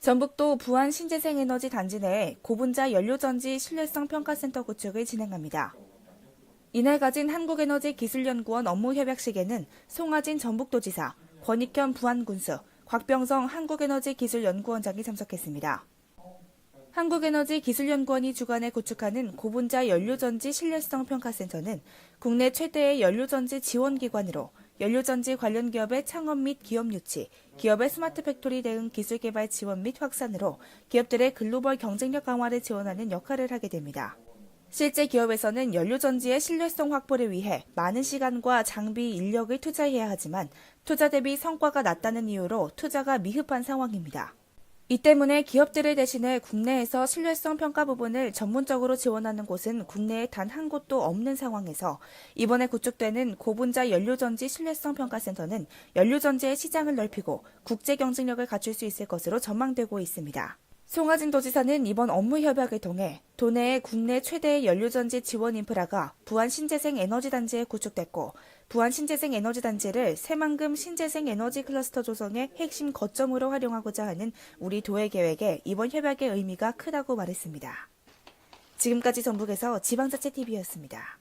전북도 부안 신재생에너지 단지 내에 고분자 연료전지 신뢰성 평가센터 구축을 진행합니다. 이날 가진 한국에너지기술연구원 업무협약식에는 송하진 전북도지사, 권익현 부안군수, 곽병성 한국에너지기술연구원장이 참석했습니다. 한국에너지기술연구원이 주관해 구축하는 고분자 연료전지 신뢰성 평가센터는 국내 최대의 연료전지 지원기관으로 연료전지 관련 기업의 창업 및 기업 유치, 기업의 스마트 팩토리 대응 기술 개발 지원 및 확산으로 기업들의 글로벌 경쟁력 강화를 지원하는 역할을 하게 됩니다. 실제 기업에서는 연료전지의 신뢰성 확보를 위해 많은 시간과 장비, 인력을 투자해야 하지만 투자 대비 성과가 낮다는 이유로 투자가 미흡한 상황입니다. 이 때문에 기업들을 대신해 국내에서 신뢰성 평가 부분을 전문적으로 지원하는 곳은 국내에 단 한 곳도 없는 상황에서 이번에 구축되는 고분자 연료전지 신뢰성 평가센터는 연료전지의 시장을 넓히고 국제 경쟁력을 갖출 수 있을 것으로 전망되고 있습니다. 송하진 도지사는 이번 업무 협약을 통해 도내의 국내 최대의 연료전지 지원 인프라가 부안 신재생 에너지 단지에 구축됐고 부안 신재생 에너지 단지를 새만금 신재생 에너지 클러스터 조성의 핵심 거점으로 활용하고자 하는 우리 도의 계획에 이번 협약의 의미가 크다고 말했습니다. 지금까지 전북에서 지방자치TV였습니다.